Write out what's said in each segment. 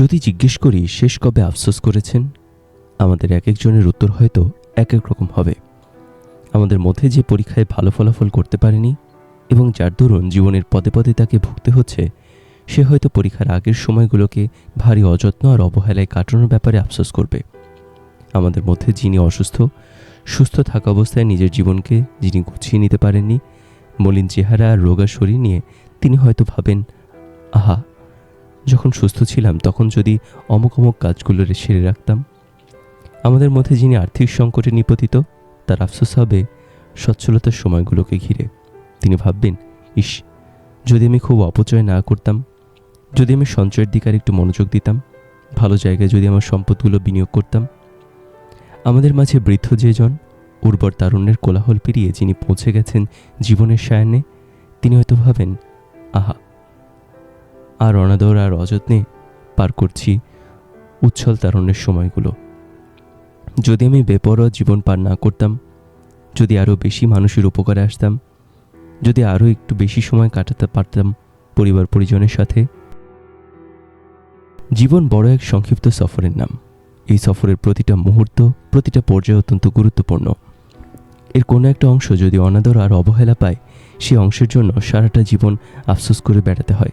যদি জিজ্ঞেস করি, শেষ কবে আফসোস করেছেন? আমাদের এক একজনের উত্তর হয়তো এক এক রকম হবে। আমাদের মধ্যে যে পরীক্ষায় ভালো ফলাফল করতে পারেনি এবং যার দরুন জীবনের পদে পদে তাকে ভুগতে হচ্ছে, সে হয়তো পরীক্ষার আগের সময়গুলোকে ভারী অযত্ন আর অবহেলায় কাটানোর ব্যাপারে আফসোস করবে। আমাদের মধ্যে যিনি অসুস্থ, সুস্থ থাকা অবস্থায় নিজের জীবনকে যিনি গুছিয়ে নিতে পারেননি, মলিন চেহারা আর রোগা শরীর নিয়ে তিনি হয়তো ভাবেন, আহা যখন সুস্থ ছিলাম, তখন যদি অমুক অমুক কাজগুলো সেরে রাখতাম। আমাদের মধ্যে যিনি আর্থিক সংকটে নিপতিত, তার আফসোস হবে সচ্ছলতার সময়গুলোকে ঘিরে। তিনি ভাববেন, ইস, যদি আমি খুব অপচয় না করতাম, যদি আমি সঞ্চয়ের দিকে আর একটু মনোযোগ দিতাম, ভালো জায়গায় যদি আমার সম্পদগুলো বিনিয়োগ করতাম, আমাদের মাঝে বৃদ্ধ যেজন, উর্বর তারুণ্যের কোলাহল পেরিয়ে যিনি পৌঁছে গেছেন জীবনের সায়ান্নে তিনি হয়তো ভাবেন, আহা আর অনাদর আর অযত্নে পার করছি উচ্ছল তারণের সময়গুলো। যদি আমি বেপরোয়া জীবন পার না করতাম, যদি আরও বেশি মানুষের উপকারে আসতাম, যদি আরও একটু বেশি সময় কাটাতে পারতাম পরিবার পরিজনের সাথে। জীবন বড় এক সংক্ষিপ্ত সফরের নাম। এই সফরের প্রতিটা মুহূর্ত, প্রতিটা পর্যায়ে অত্যন্ত গুরুত্বপূর্ণ। এর কোনো একটা অংশ যদি অনাদর আর অবহেলা পায় সেই অংশের জন্য সারাটা জীবন আফসোস করে বেড়াতে হয়।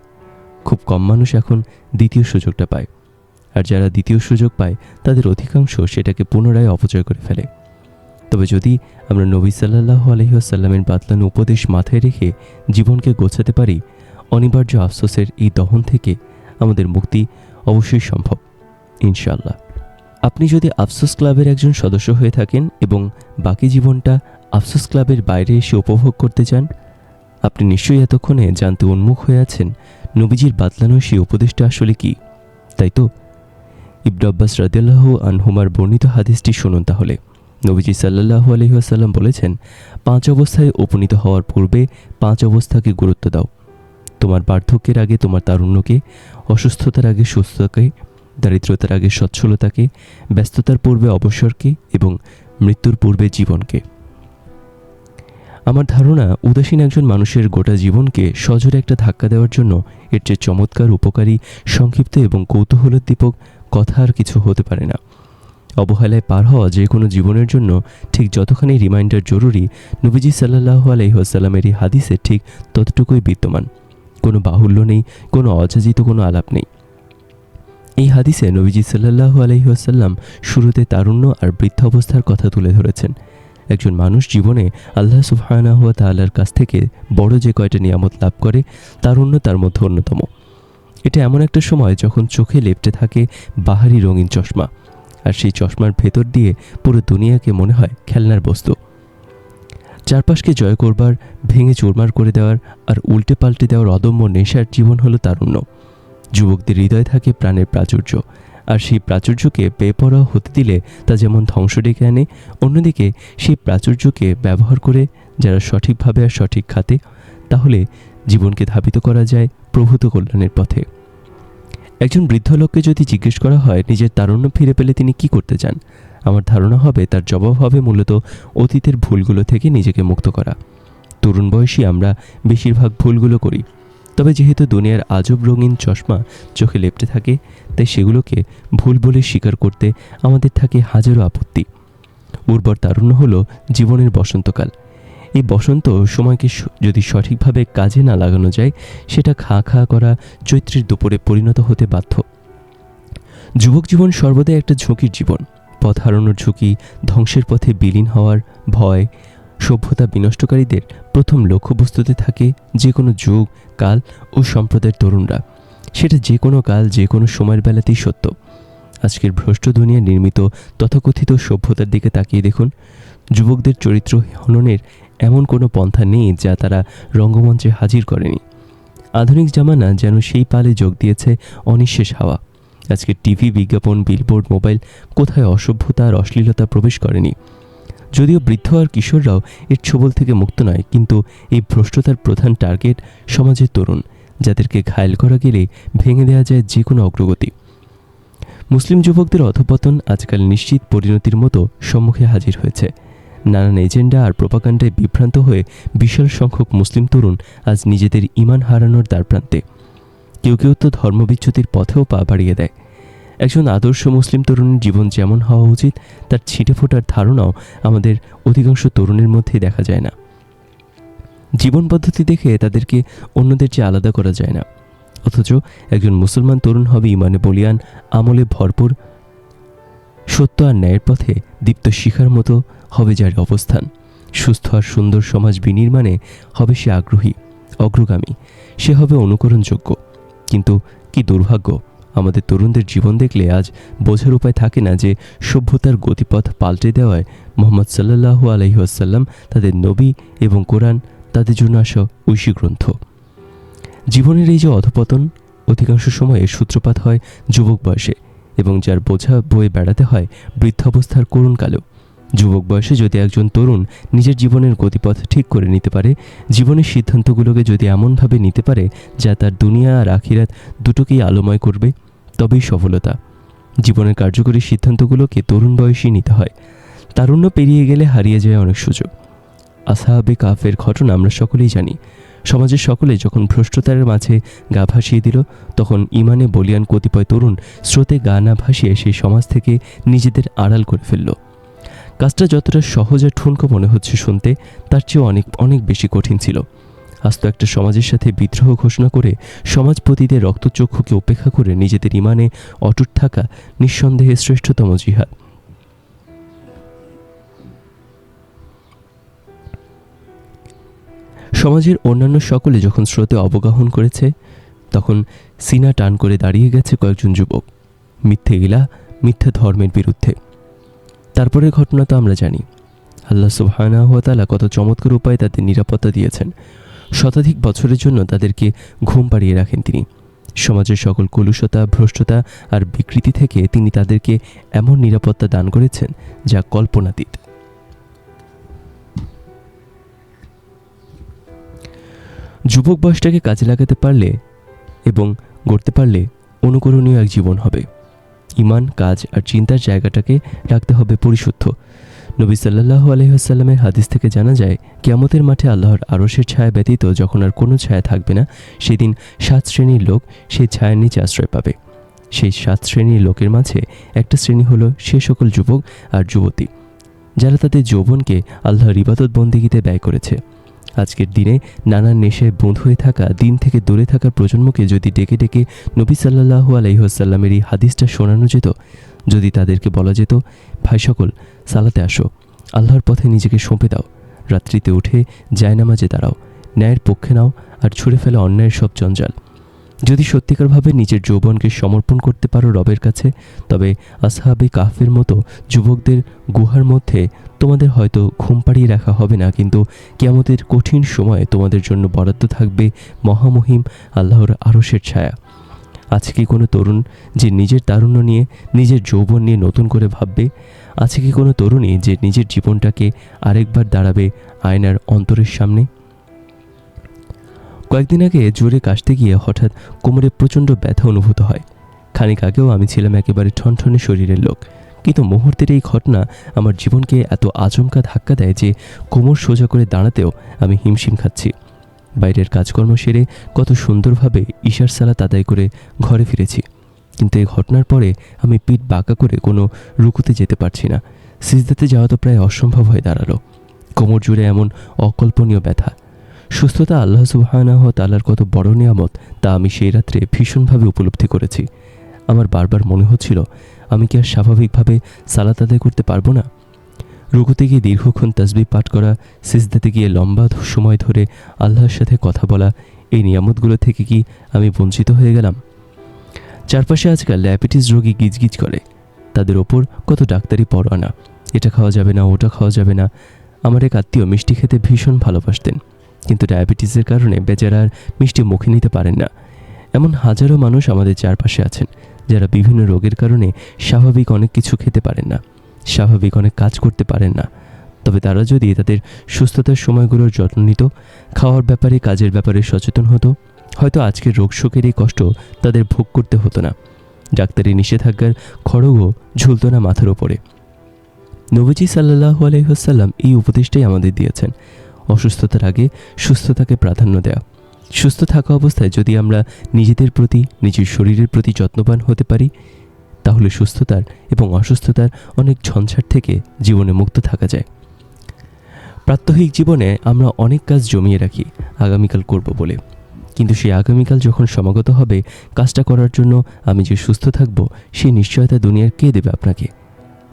খুব কম মানুষ এখন দ্বিতীয় সুযোগটা পায়। আর যারা দ্বিতীয় সুযোগ পায়, তাদের অধিকাংশ সেটাকে পুনরায় অপচয় করে ফেলে। তবে যদি আমরা নবী সাল্লাহ আলহিহাসাল্লামের বাতলানো উপদেশ মাথায় রেখে জীবনকে গোছাতে পারি, অনিবার্য আফসোসের এই দহন থেকে আমাদের মুক্তি অবশ্যই সম্ভব ইনশাল্লাহ আপনি যদি আফসোস ক্লাবের একজন সদস্য হয়ে থাকেন এবং বাকি জীবনটা আফসোস ক্লাবের বাইরে এসে উপভোগ করতে চান, আপনি নিশ্চয়ই এতক্ষণে জানতে উন্মুখ হয়ে আছেন নবীজির বাতলানো সেই উপদেশটা আসলে কি? তাই তো? ইবন আব্বাস রাদিয়াল্লাহ আনহুমার বর্ণিত হাদিসটি শুনুন তাহলে। নবীজি সাল্লাহু আলহিহাসাল্লাম বলেছেন, পাঁচ অবস্থায় উপনীত হওয়ার পূর্বে পাঁচ অবস্থাকে গুরুত্ব দাও। তোমার বার্ধক্যের আগে তোমার তারুণ্যকে, অসুস্থতার আগে সুস্থতাকে, দারিদ্রতার আগে সচ্ছলতাকে, ব্যস্ততার পূর্বে অবসরকে এবং মৃত্যুর পূর্বে জীবনকে। আমার ধারণা, উদাসীন একজন মানুষের গোটা জীবনকে সজোরে একটা ধাক্কা দেওয়ার জন্য এর চেয়ে চমৎকার উপকারী, সংক্ষিপ্ত এবং কৌতূহলোদ্দীপক কথা আর কিছু হতে পারে না। অবহেলায় পার হওয়া যে কোনো জীবনের জন্য ঠিক যতখানি রিমাইন্ডার জরুরি, নবীজি সাল্লাহ আলহিহাসাল্লামের এই হাদিসে ঠিক ততটুকুই বিদ্যমান। কোনো বাহুল্য নেই, কোনো অযাচিত কোনো আলাপ নেই। এই হাদিসে নবীজি সাল্লাহ আলহিহাসাল্লাম শুরুতে তারুণ্য আর বৃদ্ধ অবস্থার কথা তুলে ধরেছেন। একজন মানুষ জীবনে আল্লাহ সুফহানাহ তাল্লার কাছ থেকে বড় যে কয়টা নিয়ামত লাভ করে তারুণ্য তার মধ্যে অন্যতম। এটা এমন একটা সময় যখন চোখে লেপটে থাকে বাহারি রঙিন চশমা, আর সেই চশমার ভেতর দিয়ে পুরো দুনিয়াকে মনে হয় খেলনার বস্তু। চারপাশকে জয় করবার, ভেঙে চুরমার করে দেওয়ার, আর উল্টে পাল্টে দেওয়ার অদম্য নেশার জীবন হলো তারুণ্য। যুবকদের হৃদয় থাকে প্রাণের প্রাচুর্য। আর সেই প্রাচুর্যকে বেপরোয়া হতে দিলে তা যেমন ধ্বংস ডেকে আনে, অন্যদিকে সেই প্রাচুর্যকে ব্যবহার করে যারা সঠিকভাবে আর সঠিক খাতে, তাহলে জীবনকে ধাবিত করা যায় প্রভূত কল্যাণের পথে। একজন বৃদ্ধ লোককে যদি জিজ্ঞেস করা হয়, নিজের তারুণ্য ফিরে পেলে তিনি কি করতে চান? আমার ধারণা হবে, তার জবাব হবে মূলত অতীতের ভুলগুলো থেকে নিজেকে মুক্ত করা। তরুণ বয়সী আমরা বেশিরভাগ ভুলগুলো করি। তবে যেহেতু দুনিয়ার আজব রঙিন চশমা চোখে লেপটে থাকে, তাই সেগুলোকে ভুল বলে স্বীকার করতে আমাদের থাকে হাজারো আপত্তি। উর্বর তারুণ্য হলো জীবনের বসন্তকাল। এই বসন্ত সময়কে যদি সঠিকভাবে কাজে না লাগানো যায়, সেটা খা খা করা চৈত্রের দুপুরে পরিণত হতে বাধ্য। যুবক জীবন সর্বদাই একটা ঝুঁকির জীবন। পথ হারানোর ঝুঁকি, ধ্বংসের পথে বিলীন হওয়ার ভয়, সভ্যতা বিনষ্টকারীদের প্রথম লক্ষ্যবস্তুতে থাকে যে কোনো যুগ কাল ও সম্প্রদায়ের তরুণরা। সেটা যে কোনো কাল, যে কোনো সময়ের বেলাতেই সত্য। আজকের ভ্রষ্ট দুনিয়া নির্মিত তথাকথিত সভ্যতার দিকে তাকিয়ে দেখুন। যুবকদের চরিত্র হননের এমন কোনো পন্থা নেই যা তারা রঙ্গমঞ্চে হাজির করেনি। আধুনিক জামানা যেন সেই পালে যোগ দিয়েছে অনিঃশেষ হাওয়া। আজকে টিভি বিজ্ঞাপন, বিলবোর্ড, মোবাইল কোথায় অসভ্যতা আর অশ্লীলতা প্রবেশ করেনি? যদিও বৃদ্ধ আর কিশোররাও এর ছোবল থেকে মুক্ত নয়, কিন্তু এই ভ্রষ্টতার প্রধান টার্গেট সমাজের তরুণ, যাদেরকে ঘায়ল করা গেলে ভেঙে দেওয়া যায় যে কোনো অগ্রগতি। মুসলিম যুবকদের অধপতন আজকাল নিশ্চিত পরিণতির মতো সম্মুখে হাজির হয়েছে। নানান এজেন্ডা আর প্রপাকাণ্ডায় বিভ্রান্ত হয়ে বিশাল সংখ্যক মুসলিম তরুণ আজ নিজেদের ইমান হারানোর দ্বারপ্রান্তে। কেউ কেউ তো ধর্মবিচ্যুতির পথেও পা বাড়িয়ে দেয়। একজন আদর্শ মুসলিম তরুণের জীবন যেমন হওয়া উচিত, তার ছিটে ফোটার ধারণাও আমাদের অধিকাংশ তরুণের মধ্যেই দেখা যায় না। জীবন পদ্ধতি দেখে তাদেরকে অন্যদের চেয়ে আলাদা করা যায় না। অথচ একজন মুসলমান তরুণ হবে ইমানে বলিয়ান, আমলে ভরপুর, সত্য আর ন্যায়ের পথে দীপ্ত শিখার মতো হবে যার অবস্থান। সুস্থ আর সুন্দর সমাজ বিনির্মাণে হবে সে আগ্রহী, অগ্রগামী, সে হবে অনুকরণযোগ্য। কিন্তু কি দুর্ভাগ্য? আমাদের তরুণদের জীবন দেখলে আজ বোঝার উপায় থাকে না যে সভ্যতার গতিপথ পাল্টে দেওয়ায় মোহাম্মদ সাল্লাহু আলহিহাসাল্লাম তাদের নবী এবং কোরআন তাদের জন্য আসা ঐশী গ্রন্থ। জীবনের এই যে অধপতন, অধিকাংশ সময়ে সূত্রপাত হয় যুবক বয়সে এবং যার বোঝা বয়ে বেড়াতে হয় বৃদ্ধাবস্থার করুণকালেও যুবক বয়সে যদি একজন তরুণ নিজের জীবনের গতিপথ ঠিক করে নিতে পারে, জীবনের সিদ্ধান্তগুলোকে যদি এমনভাবে নিতে পারে যা তার দুনিয়া আর আখিরাত দুটোকেই আলোময় করবে তবেই সফলতা। জীবনের কার্যকরী সিদ্ধান্তগুলোকে তরুণ বয়সেই নিতে হয়। তারুণ্য পেরিয়ে গেলে হারিয়ে যায় অনেক সুযোগ। আসাহাবে কাফের ঘটনা আমরা সকলেই জানি। সমাজের সকলে যখন ভ্রষ্টতার মাঝে গা ভাসিয়ে দিল, তখন ইমানে বলিয়ান কতিপয় তরুণ স্রোতে গা না ভাসিয়ে সেই সমাজ থেকে নিজেদের আড়াল করে ফেলল। কাজটা যতটা সহজ আর ঠুনকো মনে হচ্ছে শুনতে, তার চেয়েও অনেক অনেক বেশি কঠিন ছিল। আস্ত একটা সমাজের সাথে বিদ্রোহ ঘোষণা করে সমাজপতিদের রক্তচক্ষুকে উপেক্ষা করে নিজেদের ইমানে অটুট থাকা নিঃসন্দেহে শ্রেষ্ঠতম জিহাদ। সমাজের অন্যান্য সকলে যখন স্রোতে অবগাহন করেছে, তখন সিনা টান করে দাঁড়িয়ে গেছে কয়েকজন যুবক। মিথ্যে ইলা মিথ্যা ধর্মের বিরুদ্ধে। তারপরের ঘটনা তো আমরা জানি। আল্লাহ সুবহানাহতালা কত চমৎকার উপায়ে তাদের নিরাপত্তা দিয়েছেন। শতাধিক বছরের জন্য তাদেরকে ঘুম পাড়িয়ে রাখেন তিনি। সমাজের সকল কলুষতা, ভ্রষ্টতা আর বিকৃতি থেকে তিনি তাদেরকে এমন নিরাপত্তা দান করেছেন যা কল্পনাতীত। যুবক বয়সটাকে কাজে লাগাতে পারলে এবং গড়তে পারলে অনুকরণীয় এক জীবন হবে। ইমান, কাজ আর চিন্তার জায়গাটাকে রাখতে হবে পরিশুদ্ধ। নবী সাল্লাহ আলহিহাস্লামের হাদিস থেকে জানা যায়, কেয়ামতের মাঠে আল্লাহর আরসের ছায়া ব্যতীত যখন আর কোনো ছায়া থাকবে না, সেদিন সাত শ্রেণির লোক সেই ছায়ার নিচে আশ্রয় পাবে। সেই সাত শ্রেণির লোকের মাঝে একটা শ্রেণি হলো সে সকল যুবক আর যুবতী, যারা তাদের যৌবনকে আল্লাহর ইবাদত বন্দিগিতে ব্যয় করেছে। আজকের দিনে নানান নেশায় বোধ হয়ে থাকা, দিন থেকে দূরে থাকা প্রজন্মকে যদি ডেকে ডেকে নবী সাল্লাহু আলহিহাসাল্লামের এই হাদিসটা শোনানো যেত, যদি তাদেরকে বলা যেত, ভাই সকল সালাতে আসো। আল্লাহর পথে নিজেকে সঁপে দাও। রাত্রিতে উঠে জায়নামাজে দাঁড়াও। ন্যায়ের পক্ষে নাও আর ছুঁড়ে ফেলে অন্যায়ের সব জঞ্জাল। যদি সত্যিকারভাবে নিজের যৌবনকে সমর্পণ করতে পারো রবের কাছে, তবে আসহাবে কাফের মতো যুবকদের গুহার মধ্যে তোমাদের হয়তো ঘুম পাড়িয়ে রাখা হবে না, কিন্তু কেয়ামতের কঠিন সময়ে তোমাদের জন্য বরাদ্দ থাকবে মহামহিম আল্লাহর আরশের ছায়া। আজকে কোনো তরুণ যে নিজের তারুণ্য নিয়ে, নিজের যৌবন নিয়ে নতুন করে ভাববে? আছে কি কোনো তরুণী যে নিজের জীবনটাকে আরেকবার দাঁড়াবে আয়নার অন্তরের সামনে? কয়েকদিন আগে জোরে কাশতে গিয়ে হঠাৎ কোমরে প্রচণ্ড ব্যথা অনুভূত হয়। খানিক আগেও আমি ছিলাম একেবারে ঠনঠনে শরীরের লোক। কিন্তু মুহূর্তের এই ঘটনা আমার জীবনকে এত আচমকা ধাক্কা দেয় যে কোমর সোজা করে দাঁড়াতেও আমি হিমশিম খাচ্ছি। বাইরের কাজকর্ম সেরে কত সুন্দরভাবে ঈশার সালাত আদায় করে ঘরে ফিরেছি। কিন্তু এই ঘটনার পরে আমি পিঠ বাঁকা করে কোনো রুকুতে যেতে পারছি না। সিজদাতে যাওয়া তো প্রায় অসম্ভব হয়ে দাঁড়াল। কোমর জুড়ে এমন অকল্পনীয় ব্যথা। সুস্থতা আল্লাহ সুবাহানাহ তালার কত বড় নিয়ামত, তা আমি সেই রাত্রে ভীষণভাবে উপলব্ধি করেছি। আমার বারবার মনে হচ্ছিল, আমি কি আর স্বাভাবিকভাবে সালাত আদায় করতে পারব না? রুকুতে গিয়ে দীর্ঘক্ষণ তসবি পাঠ করা, সিজদাতে গিয়ে লম্বা সময় ধরে আল্লাহর সাথে কথা বলা, এই নিয়ামতগুলো থেকে কি আমি বঞ্চিত হয়ে গেলাম? চারপাশে আজকাল ডায়াবেটিস রোগী গিজগিজ করে। তাদের ওপর কত ডাক্তারি পরোয়ানা। এটা খাওয়া যাবে না, ওটা খাওয়া যাবে না। আমার এক আত্মীয় মিষ্টি খেতে ভীষণ ভালোবাসতেন। কিন্তু ডায়াবেটিসের কারণে বেচারা আর মিষ্টি মুখে নিতে পারেন না। এমন হাজারো মানুষ আমাদের চারপাশে আছেন, যারা বিভিন্ন রোগের কারণে স্বাভাবিক অনেক কিছু খেতে পারেন না, স্বাভাবিক অনেক কাজ করতে পারেন না। তবে তারা যদি তাদের সুস্থতার সময়গুলোর যত্ন নিত, খাওয়ার ব্যাপারে, কাজের ব্যাপারে সচেতন হতো হয়তো আজকের রোগ শোকের এই কষ্ট তাদের ভোগ করতে হতো না। ডাক্তারি নিষেধাজ্ঞার খড়গও ঝুলত না মাথার ওপরে। নবীজি সাল্লাহ আলহিহাসাল্লাম এই উপদেশটাই আমাদের দিয়েছেন। অসুস্থতার আগে সুস্থতাকে প্রাধান্য দেওয়া সুস্থ থাকা অবস্থায় যদি আমরা নিজেদের প্রতি, নিজের শরীরের প্রতি যত্নবান হতে পারি, তাহলে সুস্থতার এবং অসুস্থতার অনেক ঝঞ্ঝাট থেকে জীবনে মুক্ত থাকা যায়। প্রাত্যহিক জীবনে আমরা অনেক কাজ জমিয়ে রাখি, আগামীকাল করব বলে। কিন্তু সেই আগামীকাল যখন সমাগত হবে, কাজটা করার জন্য আমি যে সুস্থ থাকব সেই নিশ্চয়তা দুনিয়ার কে দেবে আপনাকে?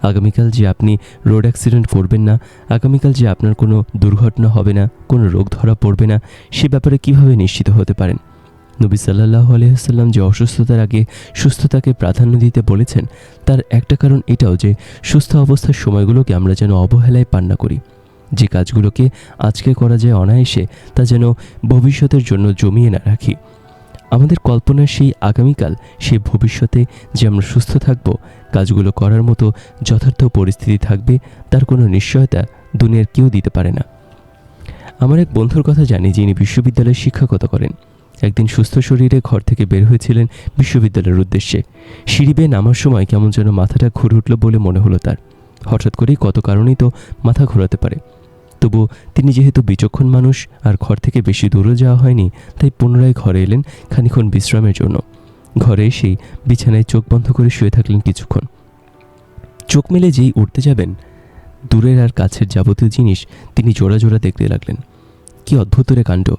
আগামীকাল যে আপনি রোড অ্যাক্সিডেন্ট করবেন না, আগামীকাল যে আপনার কোনো দুর্ঘটনা হবে না, কোনো রোগ ধরা পড়বে না, সে ব্যাপারে কীভাবে নিশ্চিত হতে পারেন? নবী সাল্লাহ আলহিহাল্লাম যে অসুস্থতার আগে সুস্থতাকে প্রাধান্য দিতে বলেছেন, তার একটা কারণ এটাও যে, সুস্থ অবস্থার সময়গুলোকে আমরা যেন অবহেলায় পান না করি। যে কাজগুলোকে আজকে করা যায় অনায়াসে, তা যেন ভবিষ্যতের জন্য জমিয়ে না রাখি। আমাদের কল্পনার সেই আগামীকাল, সেই ভবিষ্যতে যে আমরা সুস্থ থাকব, কাজগুলো করার মতো যথার্থ পরিস্থিতি থাকবে, তার কোনো নিশ্চয়তা দুনিয়ার কেউ দিতে পারে না। আমার এক বন্ধুর কথা জানি, যিনি বিশ্ববিদ্যালয়ে শিক্ষকতা করেন। একদিন সুস্থ শরীরে ঘর থেকে বের হয়েছিলেন বিশ্ববিদ্যালয়ের উদ্দেশ্যে। সিঁড়ি বেয়ে নামার সময় কেমন যেন মাথাটা ঘুরে উঠল বলে মনে হলো তার। হঠাৎ করেই কত কারণেই তো মাথা ঘোরাতে পারে। তবু তিনি যেহেতু বিচক্ষণ মানুষ, আর ঘর থেকে বেশি দূরে যাওয়া হয়নি, তাই পুনরায় ঘরে এলেন খানিক্ষণ বিশ্রামের জন্য। ঘরে এসেই বিছানায় চোখ বন্ধ করে শুয়ে থাকলেন কিছুক্ষণ। চোখ মেলে যেই উঠতে যাবেন, দূরের আর কাছের যাবতীয় জিনিস তিনি জোড়া জোড়া দেখতে লাগলেন। কি অদ্ভুত রে কাণ্ড!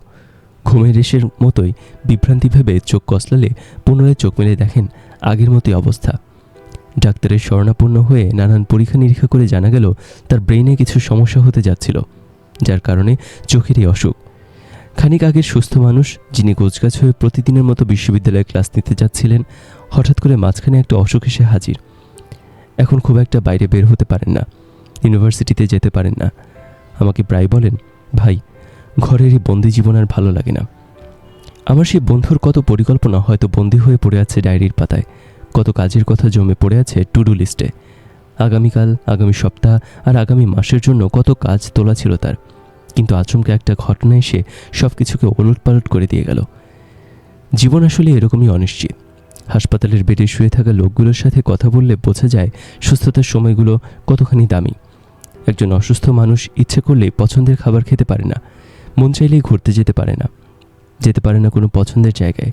ঘুমের রেশের মতোই বিভ্রান্তি ভেবে চোখ কসলালে পুনরায় চোখ মেলে দেখেন আগের মতোই অবস্থা। ডাক্তারের শরণাপন্ন হয়ে নানান পরীক্ষা নিরীক্ষা করে জানা গেল, তার ব্রেইনে কিছু সমস্যা হতে যাচ্ছিল, যার কারণে চোখের এই অসুখ। খানিক আগের সুস্থ মানুষ, যিনি গোছগাছ হয়ে প্রতিদিনের মতো বিশ্ববিদ্যালয়ে ক্লাস নিতে যাচ্ছিলেন, হঠাৎ করে মাঝখানে একটা অসুখ এসে হাজির। এখন খুব একটা বাইরে বের হতে পারেন না, ইউনিভার্সিটিতে যেতে পারেন না। আমাকে প্রায় বলেন, ভাই, ঘরের এই বন্দি জীবন আর ভালো লাগে না। আমার সেই বন্ধুর কত পরিকল্পনা হয়তো বন্দি হয়ে পড়ে আছে ডায়েরির পাতায়। কত কাজের কথা জমে পড়ে আছে টু ডু লিস্টে আগামীকাল, আগামী সপ্তাহ আর আগামী মাসের জন্য কত কাজ তোলা ছিল তার। কিন্তু আচমকা একটা ঘটনা এসে সব কিছুকে ওলট পালট করে দিয়ে গেল। জীবন আসলে এরকমই অনিশ্চিত। হাসপাতালের বেডে শুয়ে থাকা লোকগুলোর সাথে কথা বললে বোঝা যায় সুস্থতার সময়গুলো কতখানি দামি। একজন অসুস্থ মানুষ ইচ্ছে করলেই পছন্দের খাবার খেতে পারে না। মন চাইলেই ঘুরতে যেতে পারে না। যেতে পারে না কোনো পছন্দের জায়গায়।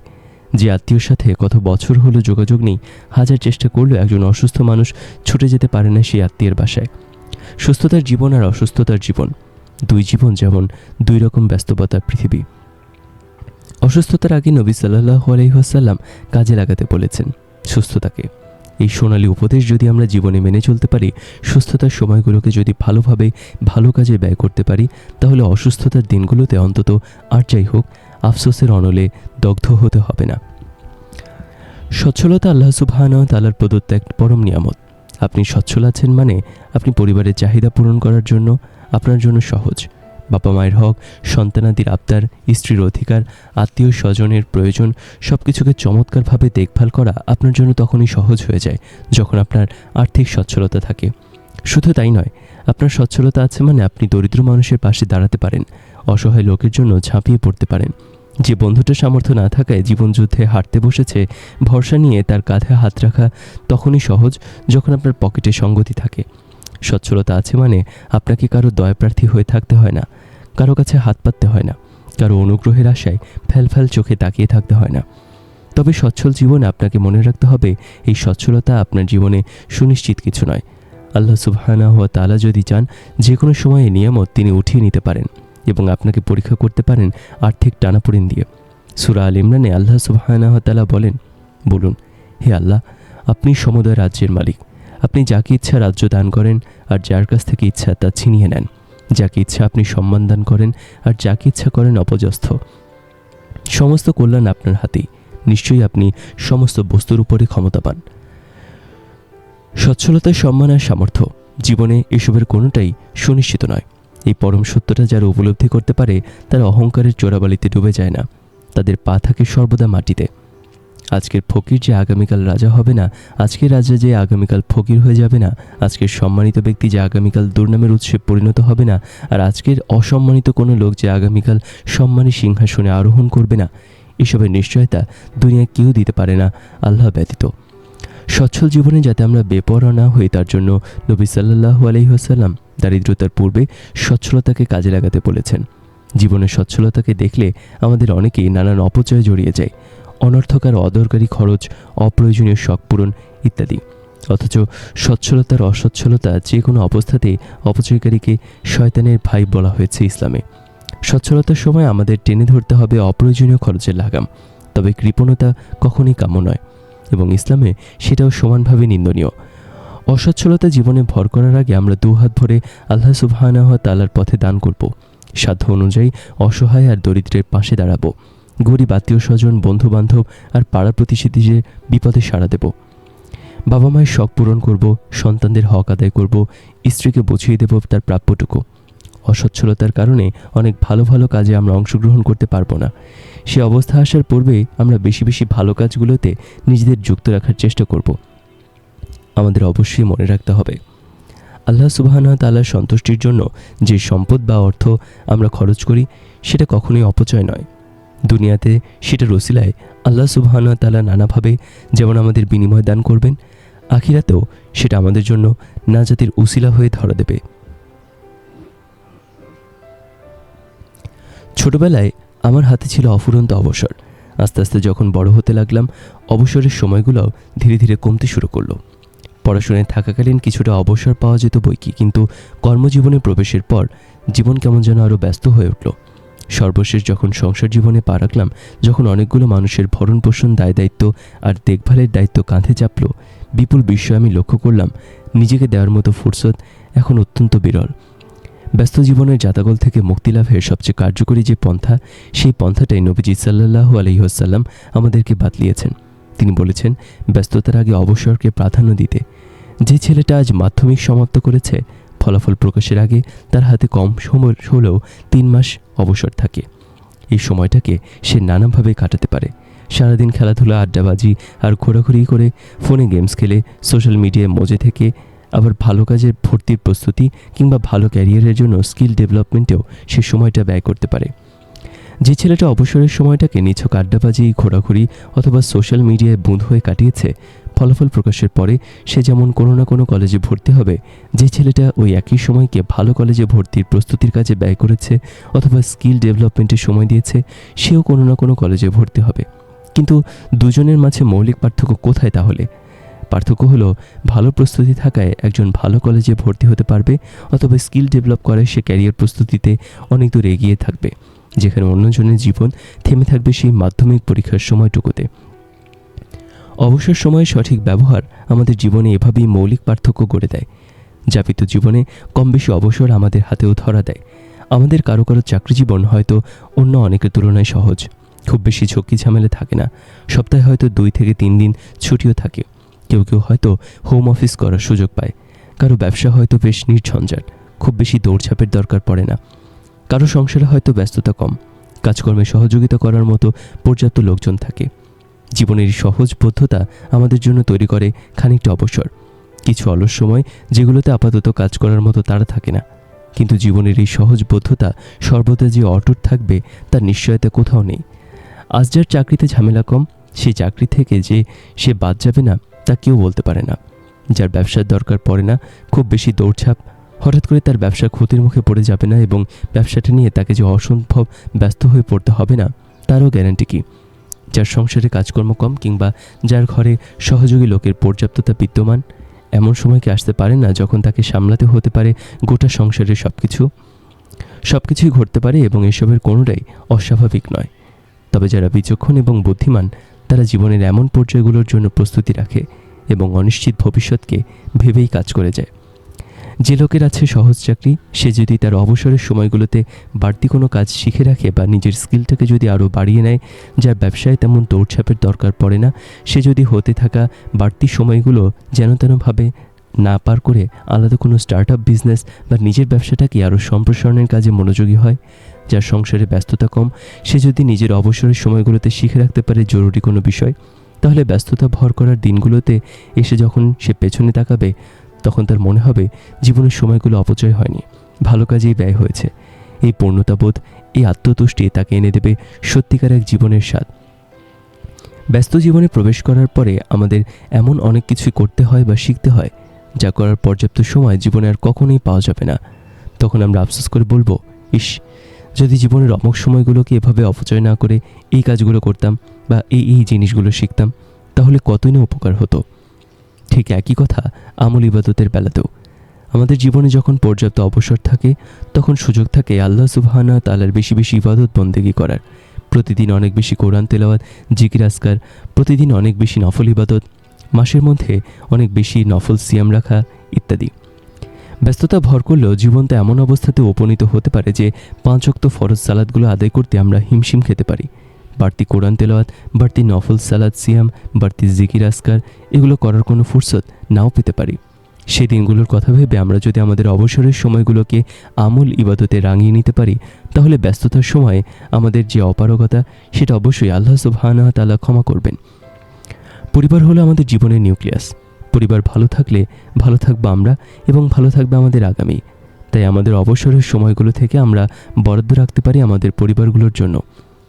যে আত্মীয়র সাথে কত বছর হলো যোগাযোগ নেই, হাজার চেষ্টা করলেও একজন অসুস্থ মানুষ ছুটে যেতে পারে না সেই আত্মীয়ের বাসায়। সুস্থতার জীবন আর অসুস্থতার জীবন, দুই জীবন যেমন দুই রকম ব্যস্ততার পৃথিবী। অসুস্থতার আগে নবী সাল্লাহ আলহিহাসাল্লাম কাজে লাগাতে বলেছেন সুস্থতাকে। এই সোনালী উপদেশ যদি আমরা জীবনে মেনে চলতে পারি, সুস্থতার সময়গুলোকে যদি ভালোভাবে ভালো কাজে ব্যয় করতে পারি, তাহলে অসুস্থতার দিনগুলোতে অন্তত আর যাই হোক আফসোসের অনলে দগ্ধ হতে হবে না। সচ্ছলতা আল্লাহ সুবহান তালার প্রদত্ত এক পরম নিয়ামত। আপনি সচ্ছল আছেন মানে আপনি পরিবারের চাহিদা পূরণ করার জন্য আপনার জন্য সহজ। বাবা মায়ের হক, সন্তানাদির আবদার, স্ত্রীর অধিকার, আত্মীয় স্বজনের প্রয়োজন সব কিছুকে চমৎকারভাবে দেখভাল করা আপনার জন্য তখনই সহজ হয়ে যায়, যখন আপনার আর্থিক সচ্ছলতা থাকে। শুধু তাই নয়, আপনার সচ্ছলতা আছে মানে আপনি দরিদ্র মানুষের পাশে দাঁড়াতে পারেন, অসহায় লোকের জন্য ঝাঁপিয়ে পড়তে পারেন। যে বন্ধুটা সামর্থ্য না থাকায় জীবনযুদ্ধে হাঁটতে বসেছে, ভরসা নিয়ে তার কাঁধে হাত রাখা তখনই সহজ যখন আপনার পকেটে সঙ্গতি থাকে। সচ্ছলতা আছে মানে আপনাকে কারও দয়াপ্রার্থী হয়ে থাকতে হয় না, কারও কাছে হাত পাততে হয় না, কারও অনুগ্রহের আশায় ফ্যালফ্যাল চোখে তাকিয়ে থাকতে হয় না। তবে সচ্ছল জীবনে আপনাকে মনে রাখতে হবে, এই সচ্ছলতা আপনার জীবনে সুনিশ্চিত কিছু নয়। আল্লাহ সুবহানা হওয়া তালা যদি চান যে কোনো সময়ে নিয়ামত তিনি উঠিয়ে নিতে পারেন। এবং আপনাকে পরীক্ষা করতে পারেন আর্থিক টানাপোড়েন দিয়ে। সুরা আল ইমরানে আল্লাহ সুবহানা তালা বলেন, বলুন, হে আল্লাহ, আপনি সমুদয় রাজ্যের মালিক। আপনি যাকে ইচ্ছা রাজ্য দান করেন আর যার কাছ থেকে ইচ্ছা তা ছিনিয়ে নেন। যাকে ইচ্ছা আপনি সম্মান দান করেন আর যাকে ইচ্ছা করেন অপজস্থ সমস্ত কল্যাণ আপনার হাতেই। নিশ্চয়ই আপনি সমস্ত বস্তুর উপরে ক্ষমতা পান। সচ্ছলতার সম্মান আর সামর্থ্য জীবনে এসবের কোনোটাই সুনিশ্চিত নয়। এই পরম সত্যটা যারা উপলব্ধি করতে পারে, তারা অহংকারের চোরাবালিতে ডুবে যায় না। তাদের পা থাকে সর্বদা মাটিতে। আজকের ফকির যে আগামীকাল রাজা হবে না, আজকের রাজা যে আগামীকাল ফকির হয়ে যাবে না, আজকের সম্মানিত ব্যক্তি যে আগামীকাল দুর্নামের উৎসে পরিণত হবে না, আর আজকের অসম্মানিত কোনো লোক যে আগামীকাল সম্মানী সিংহাসনে আরোহণ করবে না, এসবের নিশ্চয়তা দুনিয়া কেউ দিতে পারে না, আল্লাহ ব্যতীত। সচ্ছল জীবনে যাতে আমরা বেপরোয়া না হই, তার জন্য নবী সাল্লাহ আলহিহাসাল্লাম দারিদ্রতার পূর্বে সচ্ছলতাকে কাজে লাগাতে বলেছেন। জীবনের সচ্ছলতাকে দেখলে আমাদের অনেকেই নানান অপচয়ে জড়িয়ে যায়, অনর্থক আর অদরকারি খরচ, অপ্রয়োজনীয় শখ পূরণ ইত্যাদি। অথচ সচ্ছলতার অসচ্ছলতা যে কোনো অবস্থাতেই অপচয়কারীকে শয়তানের ভাই বলা হয়েছে ইসলামে। সচ্ছলতার সময় আমাদের টেনে ধরতে হবে অপ্রয়োজনীয় খরচের লাগাম, তবে কৃপণতা কখনই কাম্য নয়। এবং ইসলামে সেটাও সমানভাবে নিন্দনীয়। অসচ্ছলতা জীবনে ভর করার আগে আমরা দুহাত ভরে আল্লাহ সুবহানাহ তালার পথে দান করব। সাধ্য অনুযায়ী অসহায় আর দরিদ্রের পাশে দাঁড়াবো। গরিব আত্মীয় স্বজন বন্ধু বান্ধব আর পাড়া প্রতিবেশীদের বিপদে সাড়া দেব। বাবা মায়ের শখ পূরণ করব, সন্তানদের হক আদায় করব, স্ত্রীকে বুঝিয়ে দেব তার প্রাপ্যটুকু। অসচ্ছলতার কারণে অনেক ভালো ভালো কাজে আমরা অংশগ্রহণ করতে পারব না। সে অবস্থা আসার পূর্বেই আমরা বেশি বেশি ভালো কাজগুলোতে নিজেদের যুক্ত রাখার চেষ্টা করব। আমাদের অবশ্যই মনে রাখতে হবে। আল্লাহ সুবাহানা তাল্লার সন্তুষ্টির জন্য যে সম্পদ বা অর্থ আমরা খরচ করি, সেটা কখনোই অপচয় নয়। দুনিয়াতে সেটা রসিলায় আল্লাহ সুবাহানা তালা নানাভাবে যেমন আমাদের বিনিময় দান করবেন, আখিরাতেও সেটা আমাদের জন্য নাজাতির উসিলা হয়ে ধরা দেবে। ছোটবেলায় আমার হাতে ছিল অফুরন্ত অবসর। আস্তে আস্তে যখন বড় হতে লাগলাম, অবসরের সময়গুলোও ধীরে ধীরে কমতে শুরু করল। পড়াশোনায় থাকাকালীন কিছুটা অবসর পাওয়া যেত বইকি, কিন্তু কর্মজীবনে প্রবেশের পর জীবন কেমন যেন আরও ব্যস্ত হয়ে উঠল। সর্বশেষ যখন সংসার জীবনে পা রাখলাম, যখন অনেকগুলো মানুষের ভরণ পোষণ, দায় দায়িত্ব আর দেখভালের দায়িত্ব কাঁধে চাপল, বিপুল বিষয় আমি লক্ষ্য করলাম, নিজেকে দেওয়ার মতো ফুরসত এখন অত্যন্ত বিরল। ব্যস্ত জীবনের জাতাগল থেকে মুক্তি লাভের সবচেয়ে কার্যকরী যে পন্থা, সেই পন্থাটাই নবীজি সাল্লাহু আলহিহাসাল্লাম আমাদেরকে বাতলিয়েছেন। তিনি বলেছেন, ব্যস্ততার আগে অবসরকে প্রাধান্য দিতে। যে ছেলেটা আজ মাধ্যমিক সমাপ্ত করেছে, ফলাফল প্রকাশের আগে তার হাতে কম সময় হলেও তিন মাস অবসর থাকে। এই সময়টাকে সে নানাভাবে কাটাতে পারে। সারাদিন খেলাধুলা, আড্ডাবাজি আর ঘোরাঘুরি করে ফোনে গেমস খেলে, সোশ্যাল মিডিয়ায় মজে থেকে আবার ভালো কাজের ভর্তির প্রস্তুতি কিংবা ভালো ক্যারিয়ারের জন্য স্কিল ডেভেলপমেন্টেও সে সময়টা ব্যয় করতে পারে। যে ছেলেটা অবসরের সময়টাকে নিছক আড্ডাবাজি, ঘোরাঘুরি অথবা সোশ্যাল মিডিয়ায় বুঁদ হয়ে কাটিয়েছে, ফলাফল প্রকাশের পরে সে যেমন কোনো না কোনো কলেজে ভর্তি হবে, যে ছেলেটা ওই একই সময়কে ভালো কলেজে ভর্তির প্রস্তুতির কাজে ব্যয় করেছে অথবা স্কিল ডেভেলপমেন্টে সময় দিয়েছে, সেও কোনো না কোনো কলেজে ভর্তি হবে। কিন্তু দুজনের মাঝে মৌলিক পার্থক্য কোথায় তাহলে? পার্থক্য হলো, ভালো প্রস্তুতি থাকায় একজন ভালো কলেজে ভর্তি হতে পারবে অথবা স্কিল ডেভেলপ করে সে ক্যারিয়ার প্রস্তুতিতে অনেক দূর এগিয়ে থাকবে। যেখানে অন্যজনের জীবন থেমে থাকবে সেই মাধ্যমিক পরীক্ষার সময়টুকুতে। অবসর সময়ে সঠিক ব্যবহার আমাদের জীবনে এভাবেই মৌলিক পার্থক্য গড়ে দেয়। যাপিত জীবনে কম বেশি অবসর আমাদের হাতেও ধরা দেয়। আমাদের কারও কারও চাকরি জীবন হয়তো অন্য অনেকের তুলনায় সহজ। খুব বেশি ঝক্কি ঝামেলা থাকে না। সপ্তাহে হয়তো দুই থেকে তিন দিন ছুটিও থাকে। কেউ কেউ হয়তো হোম অফিস করার সুযোগ পায়। কারও ব্যবসা হয়তো বেশ নির্ঝঞ্ঝাট। খুব বেশি দৌড়ঝাঁপের দরকার পড়ে না। কারও সংসারে হয়তো ব্যস্ততা কম, কাজকর্মে সহযোগিতা করার মতো পর্যাপ্ত লোকজন থাকে। জীবনের সহজ পদ্ধতা আমাদের জন্য তৈরি করে খানিকটা অবসর। কিছু অলস সময় যেগুলোতে আপাতত কাজ করার মতো তারা থাকে না। কিন্তু জীবনের এই সহজ বদ্ধতা সর্বদা যে অটুট থাকবে তার নিশ্চয়তা কোথাও নেই। আজ যার চাকরিতে ঝামেলা কম সেই চাকরি থেকে যে সে বাদ যাবে না, তা কেউ বলতে পারে না। যার ব্যবসার দরকার পড়ে না, খুব বেশি দৌড়ঝাঁপ হঠাৎ করে তার ব্যবসা ক্ষতির মুখে পড়ে যাবে না এবং ব্যবসাটা নিয়ে তাকে যে অসম্ভব ব্যস্ত হয়ে পড়তে হবে না, তারও গ্যারান্টি কি? যার সংসারে কাজকর্ম কম কিংবা যার ঘরে সহযোগী লোকের পর্যাপ্ততা বিদ্যমান, এমন সময় কি আসতে পারে না যখন তাকে সামলাতে হতে পারে গোটা সংসারের সব কিছু সব কিছুই ঘটতে পারে এবং এসবের কোনোটাই অস্বাভাবিক নয়। তবে যারা বিচক্ষণ এবং বুদ্ধিমান, তারা জীবনের এমন পর্যায়গুলোর জন্য প্রস্তুতি রাখে এবং অনিশ্চিত ভবিষ্যৎকে ভেবেই কাজ করে যায়। যে লোকের আছে সহজ চাকরি, সে যদি তার অবসরের সময়গুলোতে বাড়তি কোনো কাজ শিখে রাখে বা নিজের স্কিলটাকে যদি আরও বাড়িয়ে নেয়, যার ব্যবসায় তেমন দৌড়ছাপের দরকার পড়ে না, সে যদি হতে থাকা বাড়তি সময়গুলো যেন তেনভাবে না পার করে আলাদা কোনো স্টার্ট আপ বিজনেস বা নিজের ব্যবসাটাকে আরও সম্প্রসারণের কাজে মনোযোগী হয়, যার সংসারে ব্যস্ততা কম, সে যদি নিজের অবসরের সময়গুলোতে শিখে রাখতে পারে জরুরি কোনো বিষয়, তাহলে ব্যস্ততা ভর করার দিনগুলোতে এসে যখন সে পেছনে তাকাবে তখন তার মনে হবে জীবনের সময়গুলো অপচয় হয়নি। ভালো কাজেই ব্যয় হয়েছে। এই পূর্ণতাবোধ, এই আত্মতুষ্টি তাকে এনে দেবে সত্যিকার এক জীবনের স্বাদ। ব্যস্ত জীবনে প্রবেশ করার পরে আমাদের এমন অনেক কিছুই করতে হয় বা শিখতে হয়, যা করার পর্যাপ্ত সময় জীবনে আর কখনোই পাওয়া যাবে না। তখন আমরা আফসোস করে বলব, ইস, যদি জীবনের অমুক সময়গুলোকে এভাবে অপচয় না করে এই কাজগুলো করতাম বা এই এই জিনিসগুলো শিখতাম, তাহলে কতই না উপকার হতো? ঠিক একই কথা আমল ইবাদতের বেলাতেও। আমাদের জীবনে যখন পর্যাপ্ত অবসর থাকে, তখন সুযোগ থাকে আল্লাহ সুবহানা তালার বেশি বেশি ইবাদত বন্দেগি করার। প্রতিদিন অনেক বেশি কোরআন তেলাওয়াত, জিকির আসকার প্রতিদিন অনেক বেশি নফল ইবাদত, মাসের মধ্যে অনেক বেশি নফল সিয়াম রাখা ইত্যাদি। ব্যস্ততা ভর করলেও জীবন তো এমন অবস্থাতে উপনীত হতে পারে যে পাঁচ অক্ত ফরজ সালাদগুলো আদায় করতে আমরা হিমশিম খেতে পারি। বাড়তি কোরআন তেলাওয়াত, বাড়তি নফল সালাদ সিয়াম, বাড়তি জিকির আসকার এগুলো করার কোনো ফুরসত নাও পেতে পারি। সেই দিনগুলোর কথা ভেবে আমরা যদি আমাদের অবসরের সময়গুলোকে আমল ইবাদতে রাঙিয়ে নিতে পারি, তাহলে ব্যস্ততার সময়ে আমাদের যে অপারগতা, সেটা অবশ্যই আল্লাহ সুবহানাহু ওয়া তাআলা ক্ষমা করবেন। পরিবার হলো আমাদের জীবনের নিউক্লিয়াস। পরিবার ভালো থাকলে ভালো থাকব আমরা এবং ভালো থাকবে আমাদের আগামী। তাই আমাদের অবসরের সময়গুলো থেকে আমরা বরাদ্দ রাখতে পারি আমাদের পরিবারগুলোর জন্য।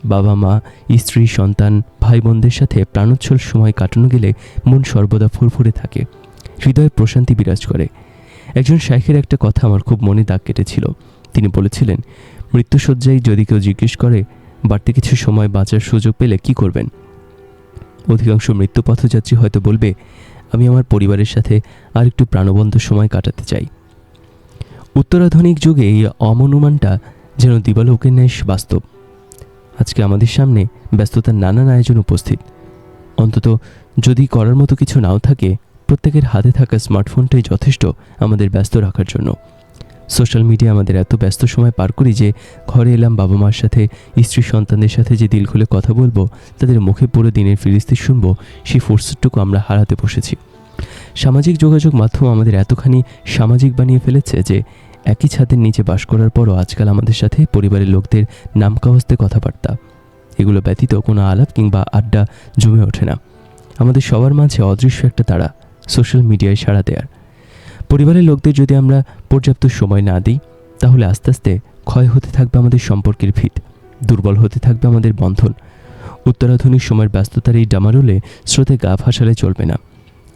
বাবা মা, স্ত্রী, সন্তান ভাই বোনদের সাথে প্রাণোচ্ছল সময় কাটানো গেলে মন সর্বদা ফুরফুরে থাকে, হৃদয়ে প্রশান্তি বিরাজ করে। একজন শাইখের একটা কথা আমার খুব মনে দাগ কেটেছিল। তিনি বলেছিলেন, মৃত্যুসজ্জায় যদি কেউ জিজ্ঞেস করে, বাড়তি কিছু সময় বাঁচার সুযোগ পেলে কি করবেন? অধিকাংশ মৃত্যু পথযাত্রী হয়তো বলবে, আমি আমার পরিবারের সাথে আর একটু প্রাণবন্ত সময় কাটাতে চাই। উত্তরাধুনিক যুগে এই অমনুমানটা যেন দিবালোকের ন্যায় বাস্তব। আজকে আমাদের সামনে ব্যস্ততার নানান আয়োজন উপস্থিত। অন্তত যদি করার মতো কিছু নাও থাকে, প্রত্যেকের হাতে থাকা স্মার্টফোনটাই যথেষ্ট আমাদের ব্যস্ত রাখার জন্য। সোশ্যাল মিডিয়া আমাদের এত ব্যস্ত সময় পার করি যে, ঘরে এলাম বাবা মার সাথে স্ত্রী সন্তানদের সাথে যে দিল খুলে কথা বলব, তাদের মুখে পুরো দিনের ফিরিস্তি শুনব, সেই ফোর্সটুকু আমরা হারাতে বসেছি। সামাজিক যোগাযোগ মাধ্যম আমাদের এতখানি সামাজিক বানিয়ে ফেলেছে যে একই ছাদের নিচে বাস করার পরও আজকাল আমাদের সাথে পরিবারের লোকদের নামকাওয়াস্তে কথাবার্তা। এগুলো ব্যতীত কোনো আলাপ কিংবা আড্ডা জমে ওঠে না। আমাদের সবার মাঝে অদৃশ্য একটা তারা সোশ্যাল মিডিয়ায় সাড়া দেয়ার। পরিবারের লোকদের যদি আমরা পর্যাপ্ত সময় না দিই, তাহলে আস্তে আস্তে ক্ষয় হতে থাকবে আমাদের সম্পর্কের ভিত, দুর্বল হতে থাকবে আমাদের বন্ধন। উত্তরাধুনিক সময়ের ব্যস্ততার এই ডামারোলে স্রোতে গা ফাঁসালে চলবে না।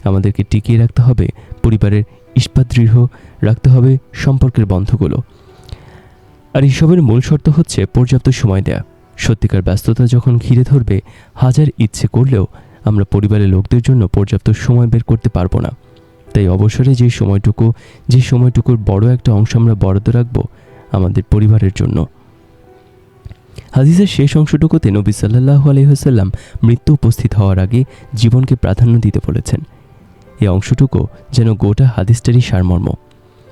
আমাদেরকে টিকিয়ে রাখতে হবে পরিবারের ইস্পাত দৃঢ় রাখতে হবে সম্পর্কের বন্ধগুলো। আর এইসবের মূল শর্ত হচ্ছে পর্যাপ্ত সময় দেয়া। সত্যিকার ব্যস্ততা যখন ঘিরে ধরবে, হাজার ইচ্ছে করলেও আমরা পরিবারের লোকদের জন্য পর্যাপ্ত সময় বের করতে পারব না। তাই অবসরে যে সময়টুকু, যে সময়টুকুর বড় একটা অংশ আমরা বরাদ্দ রাখব আমাদের পরিবারের জন্য। হাদিসের শেষ অংশটুকুতে নবী সাল্লাহ আলহিহাল্লাম মৃত্যু উপস্থিত হওয়ার আগে জীবনকে প্রাধান্য দিতে বলেছেন। এই অংশটুকু যেন গোটা হাদিসটারই সারমর্ম।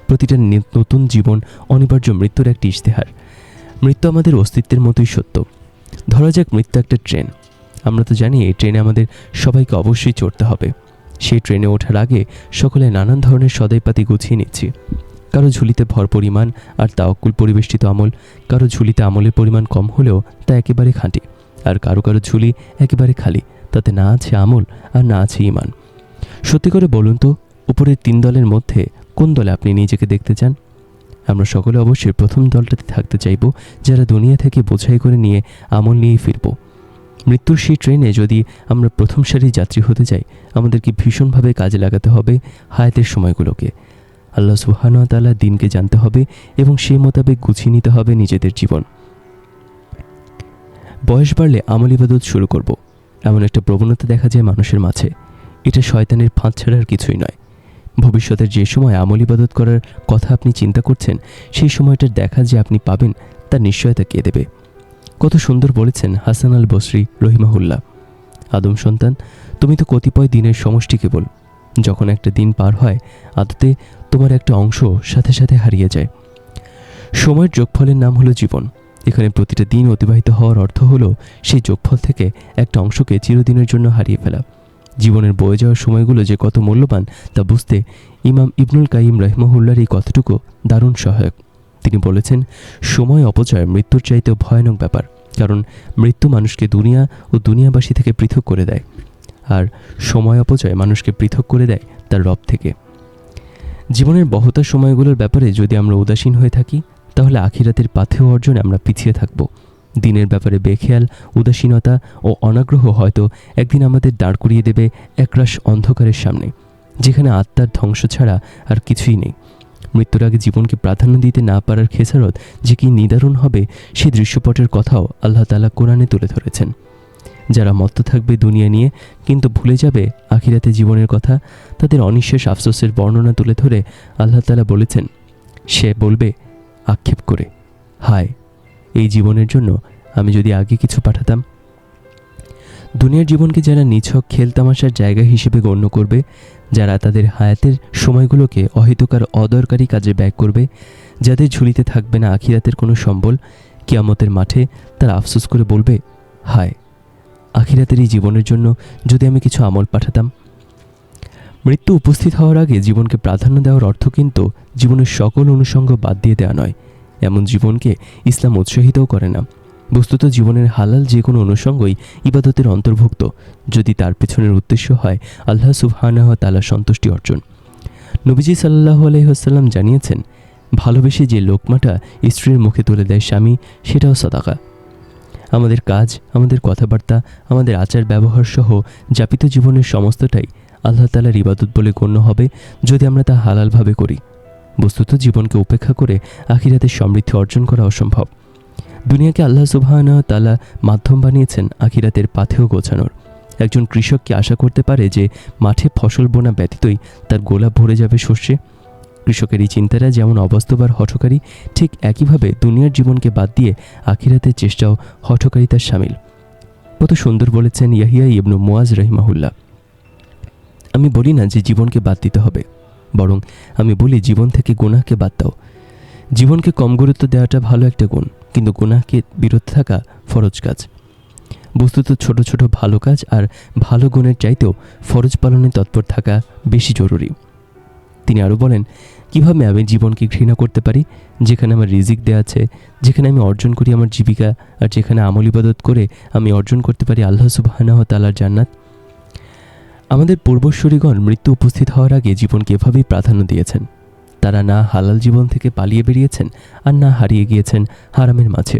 প্রতিটা নতুন জীবন অনিবার্য মৃত্যুর একটি ইশতেহার। মৃত্যু আমাদের অস্তিত্বের মতোই সত্য। ধরা যাক মৃত্যু একটা ট্রেন। আমরা তো জানি এই ট্রেনে আমাদের সবাইকে অবশ্যই চড়তে হবে। সেই ট্রেনে ওঠার আগে সকলে নানান ধরনের সদাইপাতি গুছিয়ে নিচ্ছি। কারও ঝুলিতে ভর পরিমাণ আর তাওকুল পরিবেষ্টিত আমল, কারও ঝুলিতে আমলের পরিমাণ কম হলেও তা একেবারে খাঁটি। আর কারও কারও ঝুলি একেবারে খালি, তাতে না আছে আমল আর না আছে ইমান সত্যি করে বলুন তো, উপরের তিন দলের মধ্যে কোন দলে আপনি নিজেকে দেখতে চান? আমরা সকলে অবশ্যই প্রথম দলটাতে থাকতে চাইব, যারা দুনিয়া থেকে বোঝাই করে নিয়ে আমল নিয়েই ফিরব। মৃত্যুর সেই ট্রেনে যদি আমরা প্রথম সারির যাত্রী হতে চাই আমাদেরকে ভীষণভাবে কাজে লাগাতে হবে হায়াতের সময়গুলোকে? আল্লাহ সুহানা তালা দিনকে জানতে হবে এবং সেই মোতাবেক গুছিয়ে নিতে হবে নিজেদের জীবন। বয়স বাড়লে আমল ইবাদত শুরু করব। এমন একটা প্রবণতা দেখা যায় মানুষের মাঝে। এটা শয়তানের ফাঁদ ছাড়ার কিছুই নয়। ভবিষ্যতের যে সময় আমল ইবাদত করার কথা আপনি চিন্তা করছেন, সেই সময়টার দেখা যে আপনি পাবেন, তার নিশ্চয়তা কে দেবে? কত সুন্দর বলেছেন হাসান আল বসরি রহিমাহুল্লাহ। আদম সন্তান, তুমি তো কতিপয় দিনের সমষ্টি কেবল। যখন একটা দিন পার হয়, আদতে তোমার একটা অংশ সাথে সাথে হারিয়ে যায়। সময়ের যোগফলের নাম হলো জীবন। এখানে প্রতিটা দিন অতিবাহিত হওয়ার অর্থ হলো, সেই যোগফল থেকে একটা অংশকে চিরদিনের জন্য হারিয়ে ফেলা। জীবনের বয়ে যাওয়ার সময়গুলো যে কত মূল্যবান তা বুঝতে ইমাম ইবনুল কাইম রহমহুল্লার এই কথাটুকু দারুণ সহায়ক। তিনি বলেছেন, সময় অপচয় মৃত্যুর চাইতেও ভয়ানক ব্যাপার, কারণ মৃত্যু মানুষকে দুনিয়া ও দুনিয়াবাসী থেকে পৃথক করে দেয়, আর সময় অপচয় মানুষকে পৃথক করে দেয় তার রব থেকে। জীবনের বহতা সময়গুলোর ব্যাপারে যদি আমরা উদাসীন হয়ে থাকি, তাহলে আখিরাতের পাথেয় অর্জনে আমরা পিছিয়ে থাকব। দিনের ব্যাপারে বেখেয়াল, উদাসীনতা ও অনাগ্রহ হয়তো একদিন আমাদের দাঁড় করিয়ে দেবে একরাশ অন্ধকারের সামনে, যেখানে আত্মার ধ্বংস ছাড়া আর কিছুই নেই। মৃত্যুর আগে জীবনকে প্রাধান্য দিতে না পারার খেসারত যে কি নিদারুণ হবে সেই দৃশ্যপটের কথাও আল্লাহ তালা কোরআনে তুলে ধরেছেন। যারা মত্ত থাকবে দুনিয়া নিয়ে, কিন্তু ভুলে যাবে আখিরাতে জীবনের কথা, তাদের অনিশ্বাস আফসোসের বর্ণনা তুলে ধরে আল্লাহ তালা বলেছেন, সে বলবে, আক্ষেপ করে, হায় এই জীবনের জন্য আমি যদি আগে কিছু পাঠাতাম। দুনিয়ার জীবনকে যারা নিছক খেলতামাশার জায়গা হিসেবে গণ্য করবে, যারা তাদের হায়াতের সময়গুলোকে অহিতকার, অদরকারি কাজে ব্যয় করবে, যাদের ঝুলিতে থাকবে না আখিরাতের কোনো সম্বল, কিয়ামতের মাঠে তারা আফসোস করে বলবে, হায়, আখিরাতের এই জীবনের জন্য যদি আমি কিছু আমল পাঠাতাম। মৃত্যু উপস্থিত হওয়ার আগে জীবনকে প্রাধান্য দেওয়ার অর্থ কিন্তু জীবনের সকল অনুষঙ্গ বাদ দিয়ে দেওয়া নয়। এমন জীবনকে ইসলাম উৎসাহিতও করে না। বস্তুত জীবনের হালাল যে কোনো অনুষঙ্গই ইবাদতের অন্তর্ভুক্ত। যদি তার পেছনের উদ্দেশ্য হয়, আল্লাহ সুবহানাহ তালা সন্তুষ্টি অর্জন। নবীজি সাল্লাহ আলহিহাস্লাম জানিয়েছেন, ভালোবেসে যে লোকমাটা স্ত্রীর মুখে তুলে দেয় স্বামী, সেটাও সদাকা। আমাদের কাজ, আমাদের কথাবার্তা, আমাদের আচার ব্যবহার সহ যাপিত জীবনের সমস্তটাই আল্লাহ তালার ইবাদত বলে গণ্য হবে যদি আমরা তা হালালভাবে করি। বস্তুত জীবনকে উপেক্ষা করে আখিরাতের সমৃদ্ধি অর্জন করা অসম্ভব। দুনিয়াকে আল্লাহ সুবাহানা তালা মাধ্যম বানিয়েছেন আখিরাতের পাথেও গোছানোর। একজন কৃষক কি আশা করতে পারে যে মাঠে ফসল বোনা ব্যতীতই তার গোলাপ ভরে যাবে শস্যে? কৃষকের এই চিন্তাটা যেমন অবাস্তব আর হঠকারী, ঠিক একইভাবে দুনিয়ার জীবনকে বাদ দিয়ে আখিরাতের চেষ্টাও হঠকারিতার সামিল। কত সুন্দর বলেছেন ইয়াহিয়া ইবনু মোয়াজ রহিমাহুল্লাহ। আমি বলি না যে জীবনকে বাদ দিতে হবে। বরং আমি বলি, জীবন থেকে গুনাহকে বাদ দাও। জীবনকে কম গুরুত্ব দেওয়াটা ভালো একটা গুণ, কিন্তু গুনাহকে বিরত থাকা ফরজ কাজ। বস্তুত ছোট ছোট ভালো কাজ আর ভালো গুণের চাইতেও ফরজ পালনে তৎপর থাকা বেশি জরুরি। তিনি আরও বলেন, কীভাবে আমি জীবনকে ঘৃণা করতে পারি? যেখানে আমার রিজিক দেওয়া আছে, যেখানে আমি অর্জন করি আমার জীবিকা, আর যেখানে আমল ইবাদত করে আমি অর্জন করতে পারি আল্লাহ সুবাহানাহ তালার জান্নাত? আমাদের পূর্বশ্বরীগণ মৃত্যু উপস্থিত হওয়ার আগে জীবনকে এভাবেই প্রাধান্য দিয়েছেন। তারা না হালাল জীবন থেকে পালিয়ে বেরিয়েছেন, আর না হারিয়ে গিয়েছেন হারামের মাঝে।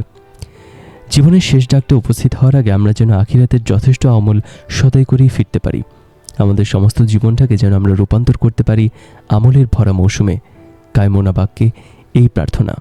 জীবনের শেষ ডাকটা উপস্থিত হওয়ার আগে আমরা যেন আখিরাতের যথেষ্ট আমল সদয় করেই ফিরতে পারি। আমাদের সমস্ত জীবনটাকে যেন আমরা রূপান্তর করতে পারি আমলের ভরা মৌসুমে। কায়মোনা বাক্যে এই প্রার্থনা।